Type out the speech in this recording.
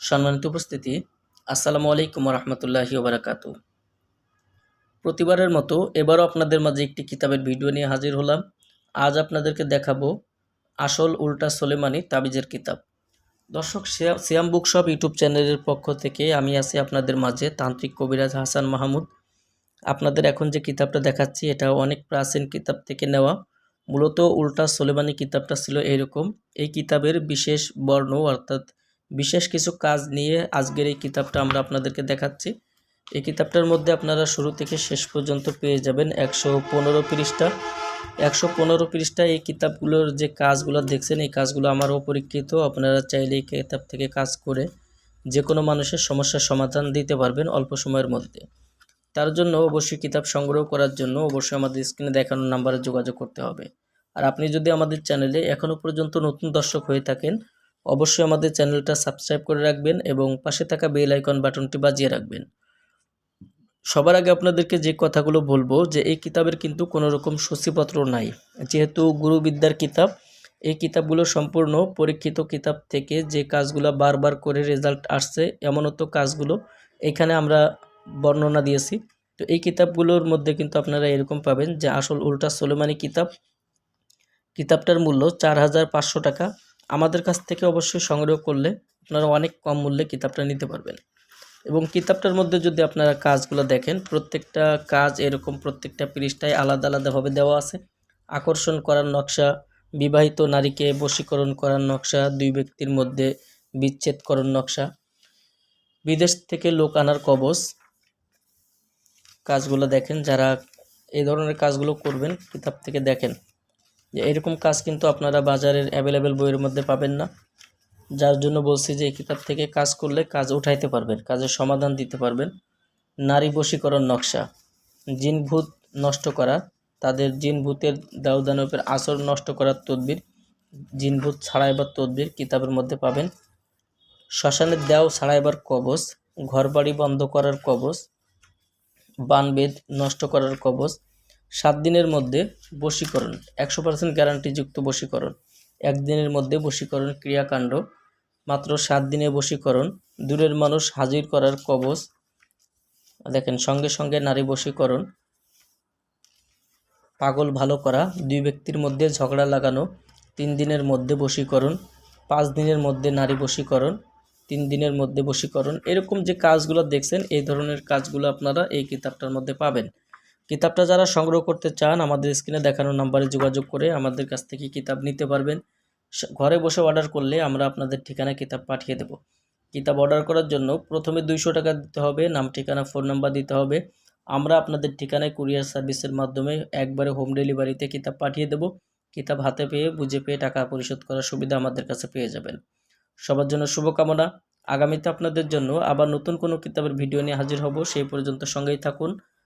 সম্মানিত উপস্থিতি, আসসালামু আলাইকুম রহমতুল্লাহি ওবরাকাতু। প্রতিবারের মতো এবারও আপনাদের মাঝে একটি কিতাবের ভিডিও নিয়ে হাজির হলাম। আজ আপনাদেরকে দেখাবো আসল উল্টা সোলেমানি তাবিজের কিতাব। দর্শক সিয়াম বুকশপ ইউটিউব চ্যানেলের পক্ষ থেকে আমি আছি আপনাদের মাঝে তান্ত্রিক কবিরাজ হাসান মাহমুদ। আপনাদের এখন যে কিতাবটা দেখাচ্ছি, এটা অনেক প্রাচীন কিতাব থেকে নেওয়া। মূলত উল্টা সোলেমানি কিতাবটা ছিল এরকম। এই কিতাবের বিশেষ বর্ণ অর্থাৎ বিশেষ কিছু কাজ নিয়ে আজকের এই কিতাবটা আমরা আপনাদেরকে দেখাচ্ছি। এই কিতাবটার মধ্যে আপনারা শুরু থেকে শেষ পর্যন্ত পেয়ে যাবেন একশো পনেরো পৃষ্ঠা। একশো পনেরো পৃষ্ঠা এই কিতাবগুলোর যে কাজগুলো দেখছেন, এই কাজগুলো আমারও পরীক্ষিত আপনারা চাইলে এই কিতাব থেকে কাজ করে যে কোনো মানুষের সমস্যার সমাধান দিতে পারবেন অল্প সময়ের মধ্যে। তার জন্য অবশ্যই কিতাব সংগ্রহ করার জন্য অবশ্যই আমাদের স্ক্রিনে দেখানোর নাম্বারে যোগাযোগ করতে হবে। আর আপনি যদি আমাদের চ্যানেলে এখনও পর্যন্ত নতুন দর্শক হয়ে থাকেন অবশ্যই আমাদের চ্যানেলটা সাবস্ক্রাইব করে রাখবেন এবং পাশে থাকা বেল আইকন বাটনটি বাজিয়ে রাখবেন। সবার আগে আপনাদেরকে যে কথাগুলো বলব যে এই কিতাবের কিন্তু কোনো রকম সূচিপত্র নাই। যেহেতু গুরুবিদ্যার কিতাব, এই কিতাবগুলো সম্পূর্ণ পরীক্ষিত কিতাব থেকে যে কাজগুলো বারবার করে রেজাল্ট আসছে এমনত কাজগুলো এখানে আমরা বর্ণনা দিয়েছি। তো এই কিতাবগুলোর মধ্যে কিন্তু আপনারা এরকম পাবেন যে আসল উল্টা সোলেমানি কিতাব, কিতাবটার মূল্য চার হাজার পাঁচশো টাকা। আমাদের কাছ থেকে অবশ্যই সংগ্রহ করলে আপনারা অনেক কম মূল্যে কিতাবটা নিতে পারবেন। এবং কিতাবটার মধ্যে যদি আপনারা কাজগুলো দেখেন, প্রত্যেকটা কাজ এরকম প্রত্যেকটা পৃষ্ঠায় আলাদা আলাদাভাবে দেওয়া আছে। আকর্ষণ করার নকশা, বিবাহিত নারীকে বশীকরণ করার নকশা, দুই ব্যক্তির মধ্যে বিচ্ছেদকরণ নকশা, বিদেশ থেকে লোক আনার কবচ, কাজগুলো দেখেন, যারা এই ধরনের কাজগুলো করবেন, কিতাব থেকে দেখেন। যে এরকম কাজ কিন্তু আপনারা বাজারের অ্যাভেলেবেল বইয়ের মধ্যে পাবেন না। যার জন্য বলছি যে এই কিতাব থেকে কাজ করলে কাজ উঠাইতে পারবেন, কাজের সমাধান দিতে পারবেন। নারী বশীকরণ নকশা জিন ভূত নষ্ট করা, তাদের জিন ভূতের দাউদানবের আসর নষ্ট করার তদবির জিন ভূত ছাড়াইবার তদবির কিতাবের মধ্যে পাবেন। শ্মশানের দেও ছাড়াইবার কবচ, ঘরবাড়ি বন্ধ করার কবচ বানবেদ নষ্ট করার কবচ সাত দিনের মধ্যে বশীকরণ, একশো পার্সেন্ট গ্যারান্টিযুক্ত বশীকরণ একদিনের মধ্যে বশীকরণ ক্রিয়াকাণ্ড, মাত্র সাত দিনে বশীকরণ, দূরের মানুষ হাজির করার কবচ, দেখেন সঙ্গে সঙ্গে নারী বশীকরণ, পাগল ভালো করা, দুই ব্যক্তির মধ্যে ঝগড়া লাগানো, তিন দিনের মধ্যে বশীকরণ, পাঁচ দিনের মধ্যে নারী বশীকরণ, তিন দিনের মধ্যে বশীকরণ, এরকম যে কাজগুলো দেখছেন, এই ধরনের কাজগুলো আপনারা এই কিতাবটার মধ্যে পাবেন। কিতাবটা যারা সংগ্রহ করতে চান, আমাদের স্ক্রিনে দেখানো নাম্বারে যোগাযোগ করে আমাদের কাছ থেকে কিতাব নিতে পারবেন। ঘরে বসে অর্ডার করলে আমরা আপনাদের ঠিকানায় কিতাব পাঠিয়ে দেব। কিতাব অর্ডার করার জন্য প্রথমে দুইশো টাকা দিতে হবে, নাম, ঠিকানা ফোন নাম্বার দিতে হবে। আমরা আপনাদের ঠিকানায় কুরিয়ার সার্ভিসের মাধ্যমে একবারে হোম ডেলিভারিতে কিতাব পাঠিয়ে দেব। কিতাব হাতে পেয়ে, বুঝে পেয়ে টাকা পরিশোধ করার সুবিধা আমাদের কাছে পেয়ে যাবেন। সবার জন্য শুভকামনা। আগামীতে আপনাদের জন্য আবার নতুন কোনো কিতাবের ভিডিও নিয়ে হাজির হব। সেই পর্যন্ত সঙ্গেই থাকুন।